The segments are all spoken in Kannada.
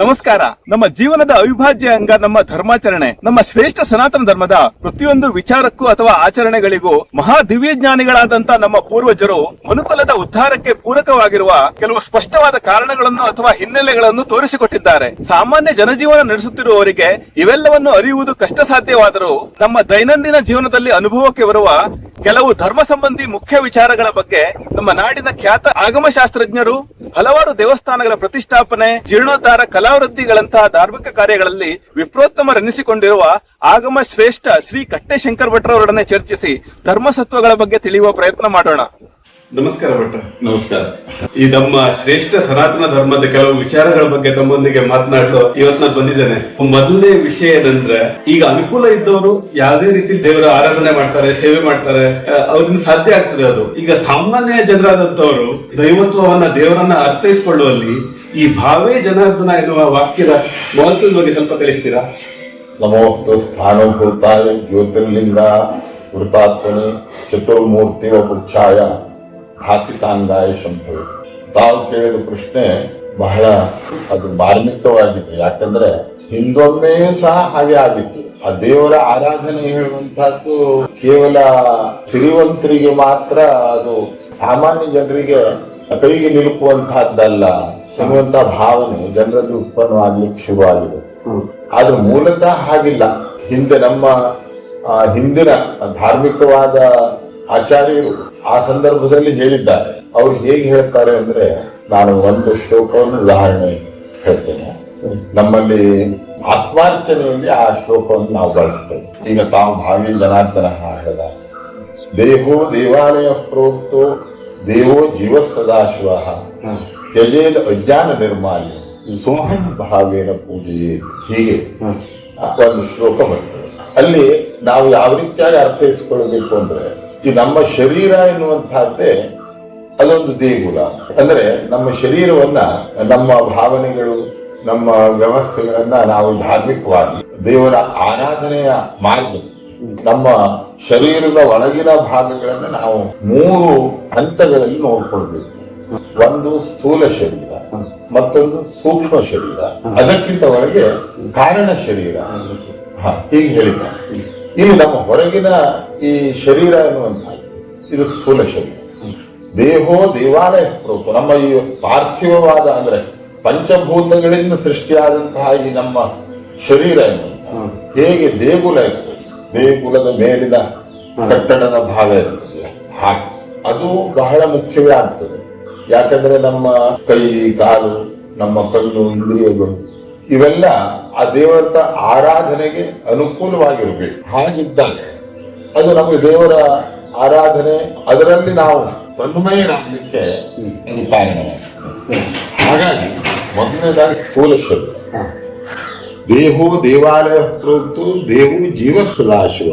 ನಮಸ್ಕಾರ. ನಮ್ಮ ಜೀವನದ ಅವಿಭಾಜ್ಯ ಅಂಗ, ನಮ್ಮ ಧರ್ಮಾಚರಣೆ, ನಮ್ಮ ಶ್ರೇಷ್ಠ ಸನಾತನ ಧರ್ಮದ ಪ್ರತಿಯೊಂದು ವಿಚಾರಕ್ಕೂ ಅಥವಾ ಆಚರಣೆಗಳಿಗೂ ಮಹಾ ದಿವ್ಯಜ್ಞಾನಿಗಳಾದಂತ ನಮ್ಮ ಪೂರ್ವಜರು ಮನುಕುಲದ ಉದ್ಧಾರಕ್ಕೆ ಪೂರಕವಾಗಿರುವ ಕೆಲವು ಸ್ಪಷ್ಟವಾದ ಕಾರಣಗಳನ್ನು ಅಥವಾ ಹಿನ್ನೆಲೆಗಳನ್ನು ತೋರಿಸಿಕೊಟ್ಟಿದ್ದಾರೆ. ಸಾಮಾನ್ಯ ಜನಜೀವನ ನಡೆಸುತ್ತಿರುವವರಿಗೆ ಇವೆಲ್ಲವನ್ನು ಅರಿಯುವುದು ಕಷ್ಟ ಸಾಧ್ಯವಾದರೂ ನಮ್ಮ ದೈನಂದಿನ ಜೀವನದಲ್ಲಿ ಅನುಭವಕ್ಕೆ ಬರುವ ಕೆಲವು ಧರ್ಮ ಸಂಬಂಧಿ ಮುಖ್ಯ ವಿಚಾರಗಳ ಬಗ್ಗೆ ನಮ್ಮ ನಾಡಿನ ಖ್ಯಾತ ಆಗಮಶಾಸ್ತ್ರಜ್ಞರು ಹಲವಾರು ದೇವಸ್ಥಾನಗಳ ಪ್ರತಿಷ್ಠಾಪನೆ, ಜೀರ್ಣೋದ್ಧಾರ ಕಲಾವೃದ್ಧಿಗಳಂತಹ ಧಾರ್ಮಿಕ ಕಾರ್ಯಗಳಲ್ಲಿ ವಿಪ್ರೋತ್ತಮರೆನಿಸಿಕೊಂಡಿರುವ ಆಗಮ ಶ್ರೇಷ್ಠ ಶ್ರೀ ಕಟ್ಟೆ ಶಂಕರ್ ಭಟ್ರವರೊಡನೆ ಚರ್ಚಿಸಿ ಧರ್ಮಸತ್ವಗಳ ಬಗ್ಗೆ ತಿಳಿಯುವ ಪ್ರಯತ್ನ ಮಾಡೋಣ. ನಮಸ್ಕಾರ ಭಟ್ರ ನಮಸ್ಕಾರ. ಈ ನಮ್ಮ ಶ್ರೇಷ್ಠ ಸನಾತನ ಧರ್ಮದ ಕೆಲವು ವಿಚಾರಗಳ ಬಗ್ಗೆ ತಮ್ಮೊಂದಿಗೆ ಮಾತನಾಡಲು ಇವತ್ತು ನಾನು ಬಂದಿದ್ದೇನೆ. ಮೊದಲನೇ ವಿಷಯ ಏನಂದ್ರೆ, ಈಗ ಅನುಕೂಲ ಇದ್ದವರು ಯಾವುದೇ ರೀತಿ ದೇವರ ಆರಾಧನೆ ಮಾಡ್ತಾರೆ, ಸೇವೆ ಮಾಡ್ತಾರೆ ಅವ್ರಿಂದ ಸಾಧ್ಯ ಆಗ್ತದೆ ಅದು. ಈಗ ಸಾಮಾನ್ಯ ಜನರಾದಂತವರು ದೈವತ್ವವನ್ನ ದೇವರನ್ನ ಅರ್ಥೈಸಿಕೊಳ್ಳುವಲ್ಲಿ ಈ ಭಾವೇ ಜನಾರ್ದನ ಎನ್ನುವ ವಾಕ್ಯದ ಮಹತ್ವದ ಬಗ್ಗೆ ಸ್ವಲ್ಪ ತಿಳಿಸ್ತೀರಾ? ನಮೋಸ್ತು ಸ್ಥಾನಭೂತಾಯ ಜ್ಯೋತಿರ್ಲಿಂಗ ವೃತಾತ್ಮನಿ ಚತುರ್ಮೂರ್ತಿ ವಪುಚ್ಛಾಯ ಭಾಸಿತಾಂಗಾಯ ಶಂಭು. ತಾವು ಕೇಳಿದ ಪ್ರಶ್ನೆ ಬಹಳ ಅದು ಮಾರ್ಮಿಕವಾಗಿದೆ ಯಾಕಂದ್ರೆ ಹಿಂದೊಮ್ಮೆಯೂ ಸಹ ಹಾಗೆ ಆಗಿತ್ತು. ಆ ದೇವರ ಆರಾಧನೆ ಹೇಳುವಂತಹದ್ದು ಕೇವಲ ಸಿರಿವಂತರಿಗೆ ಮಾತ್ರ ಅದು ಸಾಮಾನ್ಯ ಜನರಿಗೆ ಕೈಗೆ ನಿಲುಕುವಂತಹದ್ದಲ್ಲ ಎನ್ನುವಂತಹ ಭಾವನೆ ಜನರಲ್ಲಿ ಉತ್ಪನ್ನವಾಗ್ಲಿಕ್ಕೆ ಆಗಿದೆ ಆದ್ರೆ ಮೂಲತಃ ಹಾಗಿಲ್ಲ. ಹಿಂದೆ ನಮ್ಮ ಹಿಂದಿನ ಧಾರ್ಮಿಕವಾದ ಆಚಾರ್ಯರು ಆ ಸಂದರ್ಭದಲ್ಲಿ ಹೇಳಿದ್ದಾರೆ. ಅವರು ಹೇಗೆ ಹೇಳ್ತಾರೆ ಅಂದ್ರೆ ನಾನು ಒಂದು ಶ್ಲೋಕವನ್ನು ಉದಾಹರಣೆ ಹೇಳ್ತೇನೆ. ನಮ್ಮಲ್ಲಿ ಆತ್ಮಾರ್ಚನೆಯಲ್ಲಿ ಆ ಶ್ಲೋಕವನ್ನು ನಾವು ಬಳಸ್ತೇವೆ. ಈಗ ತಾವು ಭಾವಿ ಜನಾರ್ದನ ಹೇಳಿದ ದೇಹೋ ದೇವಾಲಯ ಪ್ರೋಕ್ತೋ ದೇವೋ ಜೀವ ಸದಾಶಿವ ತ್ಯಜೇದ ಅಜ್ಞಾನ ನಿರ್ಮಾಲ್ಯ ಸೋಹಂ ಭಾವೇನ ಪೂಜೆ ಹೀಗೆ ಒಂದು ಶ್ಲೋಕ ಬರ್ತದೆ. ಅಲ್ಲಿ ನಾವು ಯಾವ ರೀತಿಯಾಗಿ ಅರ್ಥೈಸಿಕೊಳ್ಳಬೇಕು ಅಂದ್ರೆ ಈ ನಮ್ಮ ಶರೀರ ಎನ್ನುವಂತಹದ್ದೇ ಅದೊಂದು ದೇಗುಲ. ಅಂದ್ರೆ ನಮ್ಮ ಶರೀರವನ್ನ ನಮ್ಮ ಭಾವನೆಗಳು, ನಮ್ಮ ವ್ಯವಸ್ಥೆಗಳನ್ನ ನಾವು ಧಾರ್ಮಿಕವಾಗಿ ದೇವರ ಆರಾಧನೆಯ ಮಾರ್ಗ. ನಮ್ಮ ಶರೀರದ ಒಳಗಿನ ಭಾಗಗಳನ್ನ ನಾವು ಮೂರು ಹಂತಗಳಲ್ಲಿ ನೋಡ್ಕೊಳ್ಬೇಕು. ಒಂದು ಸ್ಥೂಲ ಶರೀರ, ಮತ್ತೊಂದು ಸೂಕ್ಷ್ಮ ಶರೀರ. ಅದಕ್ಕಿಂತ ಒಳಗೆ ಕಾರಣ ಶರೀರ. ಹೀಗೆ ಹೇಳಿದ ಇಲ್ಲಿ ನಮ್ಮ ಹೊರಗಿನ ಈ ಶರೀರ ಎನ್ನುವಂಥ ಇದು ಸ್ಥೂಲ ಶರೀರ. ದೇಹೋ ದೇವಾಲಯ ಪ್ರೋಕ್ತ ನಮ್ಮ ಈ ಪಾರ್ಥಿವವಾದ ಅಂದ್ರೆ ಪಂಚಭೂತಗಳಿಂದ ಸೃಷ್ಟಿಯಾದಂತಹ ಈ ನಮ್ಮ ಶರೀರ ಎನ್ನುವಂತ ಹೇಗೆ ದೇಗುಲ ಇರ್ತದೆ ದೇಗುಲದ ಮೇಲಿನ ಕಟ್ಟಡದ ಭಾಗ ಇರ್ತದೆ. ಹಾಗೆ ಅದು ಬಹಳ ಮುಖ್ಯವೇ ಆಗ್ತದೆ. ಯಾಕಂದ್ರೆ ನಮ್ಮ ಕೈ ಕಾಲು ನಮ್ಮ ಕಣ್ಣು ಇಂದ್ರಿಯಗಳು ಇವೆಲ್ಲ ಆ ದೇವರ ಆರಾಧನೆಗೆ ಅನುಕೂಲವಾಗಿರಬೇಕು. ಹಾಗಿದ್ದಾಗ ಅದು ನಮಗೆ ದೇವರ ಆರಾಧನೆ, ಅದರಲ್ಲಿ ನಾವು ತನ್ಮಯರಾಗಲಿಕ್ಕೆ ಅದು ಕಾರಣವಾಗ್ತದೆ. ಹಾಗಾಗಿ ಮೊದಲನೇದಾಗಿ ಸ್ಥೂಲ ಶಬ್ದ ದೇಹೋ ದೇವಾಲಯ ಪ್ರೋಕ್ತು ದೇವು ಜೀವ ಸದಾಶಿವ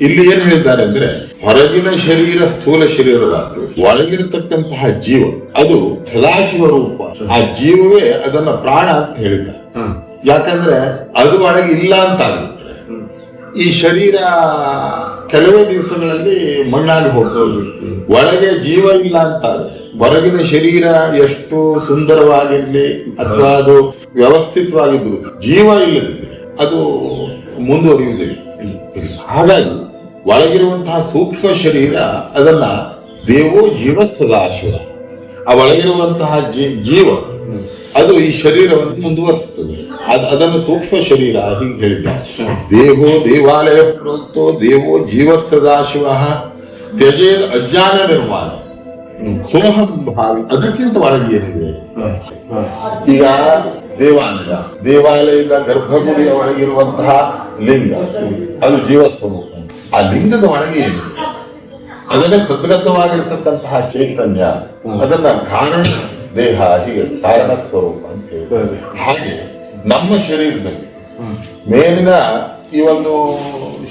ಇಲ್ಲಿ ಏನ್ ಹೇಳಿದ್ದಾರೆ ಅಂದ್ರೆ, ಹೊರಗಿನ ಶರೀರ ಸ್ಥೂಲ ಶರೀರವಾದ್ರು ಒಳಗಿರತಕ್ಕಂತಹ ಜೀವ, ಅದು ಸದಾಶಿವ ರೂಪ. ಆ ಜೀವವೇ ಅದನ್ನ ಪ್ರಾಣ ಅಂತ ಹೇಳಿದ್ದಾರೆ. ಯಾಕಂದ್ರೆ ಅದು ಒಳಗೆ ಇಲ್ಲ ಅಂತ ಈ ಶರೀರ ಕೆಲವೇ ದಿವಸಗಳಲ್ಲಿ ಮಣ್ಣಾಗಿ ಹೋಗ್ತದೆ. ಒಳಗೆ ಜೀವ ಇಲ್ಲ ಅಂತ ಹೊರಗಿನ ಶರೀರ ಎಷ್ಟು ಸುಂದರವಾಗಿರ್ಲಿ ಅಥವಾ ಅದು ವ್ಯವಸ್ಥಿತವಾಗಿದ್ದು ಜೀವ ಇಲ್ಲ ಅದು ಮುಂದುವರಿಯುವುದಿಲ್ಲ ಹಾಗಾಗಿ ಒಳಗಿರುವಂತಹ ಸೂಕ್ಷ್ಮ ಶರೀರ, ಅದನ್ನ ದೇವೋ ಜೀವ ಸದಾಶಿವ. ಆ ಒಳಗಿರುವಂತಹ ಜೀವ ಅದು ಈ ಶರೀರವನ್ನು ಮುಂದುವರಿಸ್ತದೆ ಅದ್- ಅದನ್ನು ಸೂಕ್ಷ್ಮ ಶರೀರ ಹೀಗೆ ಹೇಳಿದ ದೇಹೋ ದೇವಾಲಯ ಪ್ರೋಕ್ತೋ ದೇವೋ ಜೀವ ಸದಾಶಿವ ತ್ಯಜೇದ ಅಜ್ಞಾನ ನಿರ್ಮಾಣ. ಸೋಹಂ ಭಾವಿ ಅದಕ್ಕಿಂತ ಒಳಗೆ ಏನಿದೆ? ಈಗ ದೇವಾಲಯ. ದೇವಾಲಯದ ಗರ್ಭಗುಡಿಯ ಒಳಗಿರುವಂತಹ ಲಿಂಗ. ಅದು ಜೀವ ಸ್ವರೂಪ ಆ ಲಿಂಗದ ಒಳಗೆ ಏನಿದೆ? ಅದನ್ನೇ ತದ್ಗತವಾಗಿರ್ತಕ್ಕಂತಹ ಚೈತನ್ಯ. ಅದನ್ನ ಕಾರಣ ದೇಹ ಹೀಗೆ ಕಾರಣ ಸ್ವರೂಪ ಅಂತ ಹೇಳ್ತಾರೆ ಹಾಗೆ ನಮ್ಮ ಶರೀರದಲ್ಲಿ ಮೇಲಿನ ಈ ಒಂದು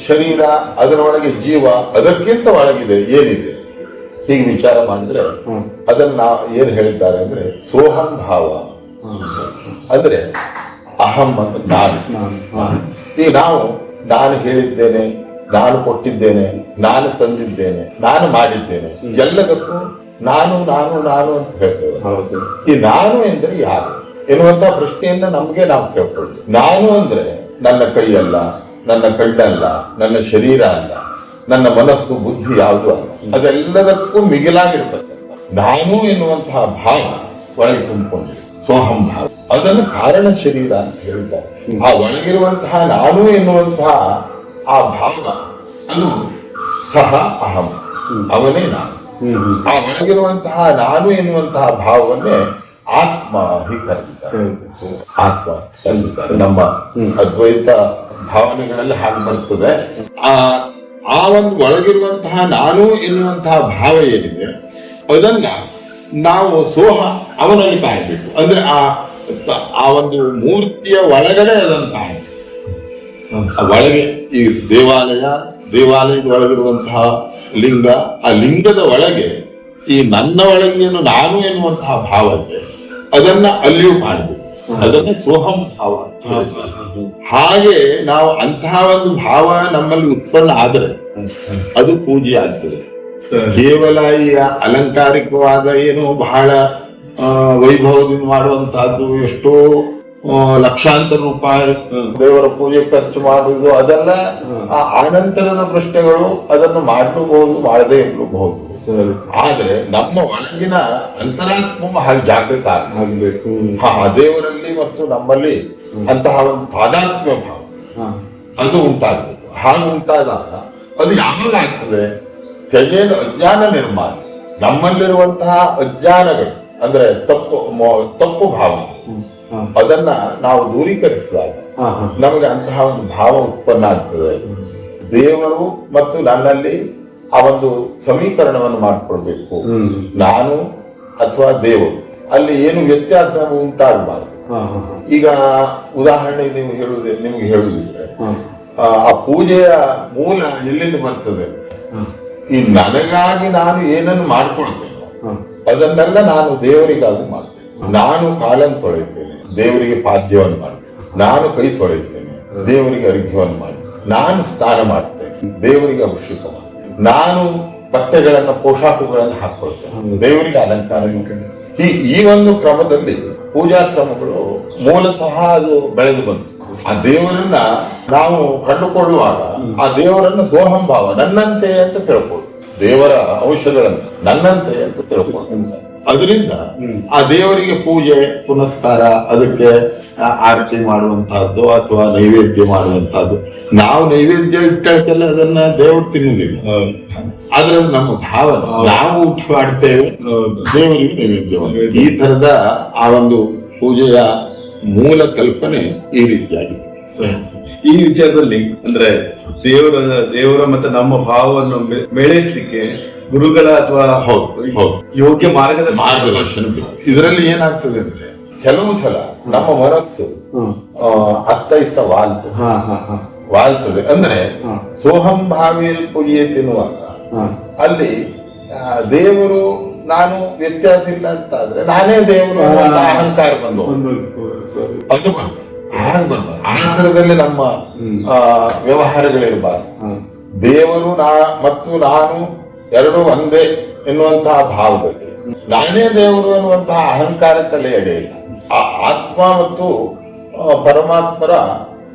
ಶರೀರ ಅದರ ಒಳಗೆ ಜೀವ ಅದಕ್ಕಿಂತ ಒಳಗಿದೆ ಏನಿದೆ? ಹೀಗೆ ವಿಚಾರ ಮಾಡಿದ್ರೆ ಅದನ್ನ ನಾವು ಏನ್ ಹೇಳಿದ್ದಾರೆ ಅಂದ್ರೆ ಸೋಹಂ ಭಾವ. ಅಂದ್ರೆ ಅಹಂ ಅಂತ ನಾನು ಈಗ ನಾವು ನಾನು ಹೇಳಿದ್ದೇನೆ ನಾನು ಕೊಟ್ಟಿದ್ದೇನೆ ನಾನು ತಂದಿದ್ದೇನೆ ನಾನು ಮಾಡಿದ್ದೇನೆ ಎಲ್ಲದಕ್ಕೂ ನಾನು ನಾನು ನಾನು ಅಂತ ಹೇಳ್ತೇವೆ. ಈ ನಾನು ಎಂದರೆ ಯಾರು? ಎನ್ನುವಂತ ಪ್ರಶ್ನೆಯನ್ನ ನಮ್ಗೆ ನಾವು ಕೇಳ್ಕೊಳ್ಳಿ ನಾನು ಅಂದ್ರೆ ನನ್ನ ಕೈಯಲ್ಲ ನನ್ನ ಕಣ್ಣಲ್ಲ ನನ್ನ ಶರೀರ ಅಲ್ಲ ನನ್ನ ಮನಸ್ಸು ಬುದ್ಧಿ ಯಾವುದು ಅಲ್ಲ. ಅದೆಲ್ಲದಕ್ಕೂ ಮಿಗಿಲಾಗಿರ್ತಕ್ಕಂಥ ನಾನು ಎನ್ನುವಂತಹ ಭಾವ ಒಳಗೆ ತುಂಬಿಕೊಂಡಿದೆ. ಸೋಹಂ ಭಾವ. ಅದನ್ನು ಕಾರಣ ಶರೀರ ಅಂತ ಹೇಳ್ತಾರೆ. ಆ ಒಳಗಿರುವಂತಹ ನಾನು ಎನ್ನುವಂತಹ ಆ ಭಾವ ಅನ್ನು ಸಹ ಅಹಂ. ಅವನೇ ನಾನು. ಆ ಒಳಗಿರುವಂತಹ ನಾನು ಎನ್ನುವಂತಹ ಭಾವವನ್ನೇ ಆತ್ಮ ಹೀಗೆ ಕರೆದಿದ್ದಾರೆ ಆತ್ಮ ಕರೆದಿದ್ದಾರೆ ನಮ್ಮ ಅದ್ವೈತ ಭಾವನೆಗಳಲ್ಲಿ ಹಾಗೆ ಬರ್ತದೆ. ಆ ಆ ಒಂದು ಒಳಗಿರುವಂತಹ ನಾನು ಎನ್ನುವಂತಹ ಭಾವ ಏನಿದೆ ಅದನ್ನ ನಾವು ಸೋಹ ಅವನಲ್ಲಿ ಕಾಯಬೇಕು. ಅಂದ್ರೆ ಆ ಆ ಒಂದು ಮೂರ್ತಿಯ ಒಳಗಡೆ ಅದನ್ನು ಕಾಯಬೇಕು. ಒಳಗೆ ಈ ದೇವಾಲಯ ದೇವಾಲಯದ ಒಳಗಿರುವಂತಹ ಲಿಂಗ, ಆ ಲಿಂಗದ ಒಳಗೆ ಈ ನನ್ನ ಒಳಗೆ ನಾನು ಎನ್ನುವಂತಹ ಭಾವ ಇದೆ ಅದನ್ನ ಅಲ್ಲಿಯೂ ಕಾಣಬೇಕು ಅದನ್ನೇ ಸೋಹಂ ಭಾವ. ಹಾಗೆ ನಾವು ಅಂತಹ ಒಂದು ಭಾವ ನಮ್ಮಲ್ಲಿ ಉತ್ಪನ್ನ ಆದರೆ ಅದು ಪೂಜೆ ಆಗ್ತದೆ ಕೇವಲ ಈ ಅಲಂಕಾರಿಕವಾದ ಏನು ಬಹಳ ವೈಭವದಿಂದ ಮಾಡುವಂತಹದ್ದು ಎಷ್ಟೋ ಲಕ್ಷಾಂತರ ರೂಪಾಯಿ ದೇವರ ಪೂಜೆ ಖರ್ಚು ಮಾಡುವುದು ಅದೆಲ್ಲ ಆ ಆನಂತರದ ಪ್ರಶ್ನೆಗಳು ಅದನ್ನು ಮಾಡಲೂಬಹುದು ಮಾಡದೇ ಇರಬಹುದು ಆದ್ರೆ ನಮ್ಮ ಒಳಗಿನ ಅಂತರಾತ್ಮ ಹಾಗೆ ಜಾಗೃತ ಆಗಬೇಕು. ಹಾ ದೇವರಲ್ಲಿ ಮತ್ತು ನಮ್ಮಲ್ಲಿ ಅಂತಹ ಒಂದು ತಾದಾತ್ಮ್ಯ ಭಾವ. ಅದು ಉಂಟಾಗಬೇಕು. ಹಾಗೆ ಉಂಟಾದಾಗ ಅದು ಯಾವಾಗ ಆಗ್ತದೆ ತ್ಯಜೇದ ಅಜ್ಞಾನ ನಿರ್ಮಾಣ. ನಮ್ಮಲ್ಲಿರುವಂತಹ ಅಜ್ಞಾನಗಳು ಅಂದ್ರೆ ತಪ್ಪು ತಪ್ಪು ಭಾವ. ಅದನ್ನ ನಾವು ದೂರೀಕರಿಸಿದಾಗ ನಮಗೆ ಅಂತಹ ಒಂದು ಭಾವ ಉತ್ಪನ್ನ ಆಗ್ತದೆ. ದೇವರು ಮತ್ತು ನನ್ನಲ್ಲಿ ಆ ಒಂದು ಸಮೀಕರಣವನ್ನು ಮಾಡಿಕೊಳ್ಬೇಕು ನಾನು ಅಥವಾ ದೇವರು. ಅಲ್ಲಿ ಏನು ವ್ಯತ್ಯಾಸ ಉಂಟಾಗಬಾರದು. ಈಗ ಉದಾಹರಣೆ ನೀವು ಹೇಳುವುದೇ ನಿಮ್ಗೆ ಹೇಳುವುದಿದ್ರೆ ಆ ಆ ಪೂಜೆಯ ಮೂಲ ಎಲ್ಲಿಂದ ಬರ್ತದೆ? ಈ ನನಗಾಗಿ ನಾನು ಏನನ್ನು ಮಾಡ್ಕೊಳ್ತೇನೆ ಅದನ್ನೆಲ್ಲ ನಾನು ದೇವರಿಗಾಗಿ ಮಾಡ್ತೇನೆ. ನಾನು ಕಾಲನ್ನು ತೊಳೆಯುತ್ತೇನೆ. ದೇವರಿಗೆ ಪಾದ್ಯವನ್ನು ಮಾಡಿ ನಾನು ಕೈ ತೊಳೆಯುತ್ತೇನೆ. ದೇವರಿಗೆ ಅರ್ಘ್ಯವನ್ನು ಮಾಡಿ ನಾನು ಸ್ನಾನ ಮಾಡ್ತೇನೆ. ದೇವರಿಗೆ ಅಭಿಷೇಕ ಮಾಡ್ತೇನೆ. ನಾನು ಬಟ್ಟೆಗಳನ್ನು ಪೋಷಾಕುಗಳನ್ನು ಹಾಕೊಳ್ತೇನೆ ದೇವರಿಗೆ ಅಲಂಕಾರ ಈ ಈ ಒಂದು ಕ್ರಮದಲ್ಲಿ ಪೂಜಾ ಕ್ರಮಗಳು ಮೂಲತಃ ಅದು ಬೆಳೆದು ಬಂತು. ಆ ದೇವರನ್ನ ನಾವು ಕಂಡುಕೊಳ್ಳುವಾಗ ಆ ದೇವರನ್ನ ಸೋಹಂಭಾವ ನನ್ನಂತೆ ಅಂತ ತಿಳ್ಕೊಳ್ಳಿ ದೇವರ ಅಂಶಗಳನ್ನು ನನ್ನಂತೆ ಅಂತ ತಿಳ್ಕೊಂಡು ಅದರಿಂದ ಆ ದೇವರಿಗೆ ಪೂಜೆ ಪುನಸ್ಕಾರ ಅದಕ್ಕೆ ಆರತಿ ಮಾಡುವಂತಹದ್ದು ಅಥವಾ ನೈವೇದ್ಯ ಮಾಡುವಂತಹದ್ದು. ನಾವು ನೈವೇದ್ಯ ಇಟ್ಟಲ್ಲ ಅದನ್ನ ದೇವರು ತಿನ್ನುವುದಿಲ್ಲ. ಆದ್ರೆ ಅದು ನಮ್ಮ ಭಾವನೆ ನಾವು ಊಟ ಮಾಡ್ತೇವೆ ದೇವರಿಗೆ ನೈವೇದ್ಯ ಈ ತರದ ಆ ಒಂದು ಪೂಜೆಯ ಮೂಲ ಕಲ್ಪನೆ ಈ ರೀತಿಯಾಗಿದೆ. ಈ ವಿಚಾರದಲ್ಲಿ ಅಂದ್ರೆ ದೇವರ ದೇವರ ಮತ್ತೆ ನಮ್ಮ ಭಾವವನ್ನು ಬೆಳೆಸಲಿಕ್ಕೆ ಮೇಳೈಸ್ಲಿಕ್ಕೆ ಗುರುಗಳ ಅಥವಾ ಹೌದು, ಹೌದು. ಯೋಗ್ಯ ಮಾರ್ಗದರ್ಶನ. ಮಾರ್ಗದರ್ಶನ ಬೇಕು. ಇದರಲ್ಲಿ ಏನಾಗ್ತದೆ ಅಂದ್ರೆ ಕೆಲವು ಸಲ ನಮ್ಮ ಮನಸ್ಸು ಆ, ಅತ್ತ ಇತ್ತ ವಾಲ್ತದೆ ವಾಲ್ತದೆ. ಅಂದ್ರೆ ಸೋಹಂ ಭಾವಿಯಲ್ಲಿ ಪುಗಿಯೇ ತಿನ್ನುವಾಗ ಅಲ್ಲಿ ದೇವರು ನಾನು ವ್ಯತ್ಯಾಸ ಇಲ್ಲ ಅಂತ ಆದ್ರೆ ನಾನೇ ದೇವರು ಅಹಂಕಾರ ಬಂದು ಅದು ಆಹಾರದಲ್ಲಿ ಹಾಗೆ ಆ ಥರದಲ್ಲಿ ನಮ್ಮ ವ್ಯವಹಾರಗಳಿರಬಾರ್ದು. ದೇವರು ನಾ ಮತ್ತು ನಾನು ಎರಡು ಒಂದೇ ಎನ್ನುವಂತಹ ಭಾವದಲ್ಲಿ. ನಾನೇ ದೇವರು ಎನ್ನುವಂತಹ ಅಹಂಕಾರಕ್ಕಲ್ಲಿ ಎಡೆಯಿಲ್ಲ ಆ ಆತ್ಮ ಮತ್ತು ಪರಮಾತ್ಮರ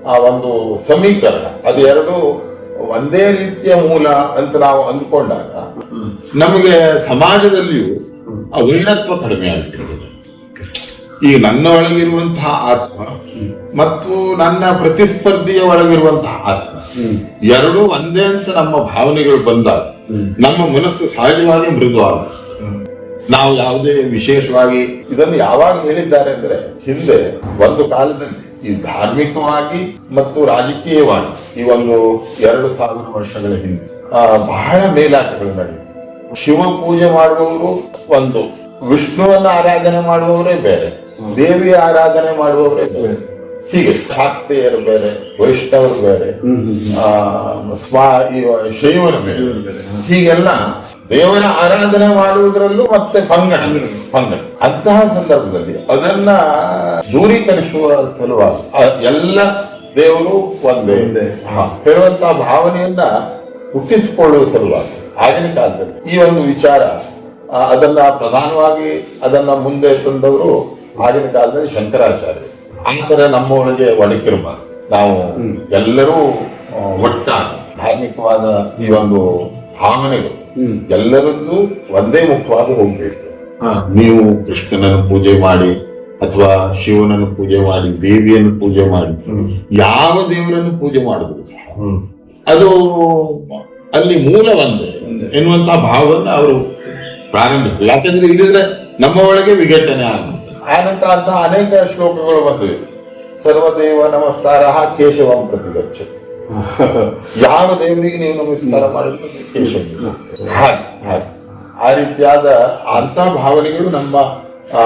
ಆ ಒಂದು ಸಮೀಕರಣ. ಅದು ಎರಡು ಒಂದೇ ರೀತಿಯ ಮೂಲ ಅಂತ ನಾವು ಅಂದ್ಕೊಂಡಾಗ ನಮಗೆ ಸಮಾಜದಲ್ಲಿಯೂ ಆ ವೈರತ್ವ ಕಡಿಮೆ ಆಗುತ್ತೆ ಈ ನನ್ನ ಒಳಗಿರುವಂತಹ ಆತ್ಮ ಮತ್ತು ನನ್ನ ಪ್ರತಿಸ್ಪರ್ಧಿಯ ಒಳಗಿರುವಂತಹ ಆತ್ಮ ಎರಡೂ ಒಂದೇ ಅಂತ ನಮ್ಮ ಭಾವನೆಗಳು ಬಂದಾಗ ನಮ್ಮ ಮನಸ್ಸು ಸಹಜವಾಗಿ ಮೃದುವಾಗ ನಾವು ಯಾವುದೇ ವಿಶೇಷವಾಗಿ ಇದನ್ನು ಯಾವಾಗ ಹೇಳಿದ್ದಾರೆ ಅಂದ್ರೆ ಹಿಂದೆ ಒಂದು ಕಾಲದಲ್ಲಿ ಈ ಧಾರ್ಮಿಕವಾಗಿ ಮತ್ತು ರಾಜಕೀಯವಾಗಿ ಈ ಒಂದು ಎರಡು ಸಾವಿರ ವರ್ಷಗಳ ಹಿಂದೆ ಬಹಳ ಮೇಲಾಟಗಳು ನಡೆದಿವೆ ಶಿವ ಪೂಜೆ ಮಾಡುವವರು ಒಂದು, ವಿಷ್ಣುವನ್ನ ಆರಾಧನೆ ಮಾಡುವವರೇ ಬೇರೆ ದೇವಿ ಆರಾಧನೆ ಮಾಡುವವರೇ ಬೇರೆ. ಹೀಗೆ ಶಾಕ್ತೆಯರು ಬೇರೆ ವೈಷ್ಣವರು ಬೇರೆ ಆ, ಸ್ವಾ ಈ ಶೈವರು ಬೇರೆ. ಹೀಗೆಲ್ಲ ದೇವರ ಆರಾಧನೆ ಮಾಡುವುದರಲ್ಲೂ ಮತ್ತೆ ಪಂಗಡ. ಪಂಗಡ. ಅಂತಹ ಸಂದರ್ಭದಲ್ಲಿ ಅದನ್ನ ದೂರೀಕರಿಸುವ ಸಲುವಾಗಿ ಎಲ್ಲ ದೇವರು ಒಂದೇ. ಹಾ, ಹೇಳುವಂತಹ ಭಾವನೆಯಿಂದ ಹುಟ್ಟಿಸಿಕೊಳ್ಳುವ ಸಲುವಾಗಿ. ಆಗಿನ ಕಾಲದಲ್ಲಿ ಈ ಒಂದು ವಿಚಾರ ಅದನ್ನ ಪ್ರಧಾನವಾಗಿ ಅದನ್ನ ಮುಂದೆ ತಂದವರು ಆಗಿನ ಕಾಲದಲ್ಲಿ ಶಂಕರಾಚಾರ್ಯ ಆ ತರ ನಮ್ಮ ಒಳಗೆ ಒಡಕಿರಬಾರ್ದು ನಾವು ಎಲ್ಲರೂ ಒಟ್ಟಾಗಿ. ಧಾರ್ಮಿಕವಾದ ಈ ಒಂದು ಭಾವನೆಗಳು ಎಲ್ಲರದ್ದು ಒಂದೇ ಮುಖವಾಗಿ ಹೋಗ್ಬೇಕು. ನೀವು ಕೃಷ್ಣನನ್ನು ಪೂಜೆ ಮಾಡಿ ಅಥವಾ ಶಿವನನ್ನು ಪೂಜೆ ಮಾಡಿ ದೇವಿಯನ್ನು ಪೂಜೆ ಮಾಡಿ ಯಾವ ದೇವರನ್ನು ಪೂಜೆ ಮಾಡಿದ್ರು ಸಹ ಅದು ಅಲ್ಲಿ ಮೂಲ ಒಂದೇ. ಎನ್ನುವಂತಹ ಭಾವವನ್ನು ಅವರು ಪ್ರಾರಂಭಿಸಿದ್ರು. ಯಾಕಂದ್ರೆ ಇಲ್ಲಿದ್ರೆ ನಮ್ಮ ಒಳಗೆ ವಿಘಟನೆ ಆಗುತ್ತೆ ಆನಂತರ ಅಂತಹ ಅನೇಕ ಶ್ಲೋಕಗಳು ಬಂದಿವೆ. ಸರ್ವದೇವ ನಮಸ್ಕಾರ ಕೇಶವಂ ಪ್ರತಿಗಚ್ಚ ಯಾವ ದೇವರಿಗೆ ನೀವು ನಮಸ್ಕಾರ ಮಾಡಿದ್ರು ಕೇಶವ ಹಾಗೆ ಹಾಗೆ. ಆ ರೀತಿಯಾದ ಅಂತ ಭಾವನೆಗಳು ನಮ್ಮ ಆ,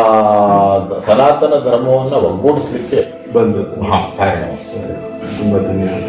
ಸನಾತನ ಧರ್ಮವನ್ನು ಒಗ್ಗೂಡಿಸ್ಲಿಕ್ಕೆ ಬಂದದ್ದು. ಹಾ ಸಹಾಯ ತುಂಬಾ ಧನ್ಯವಾದ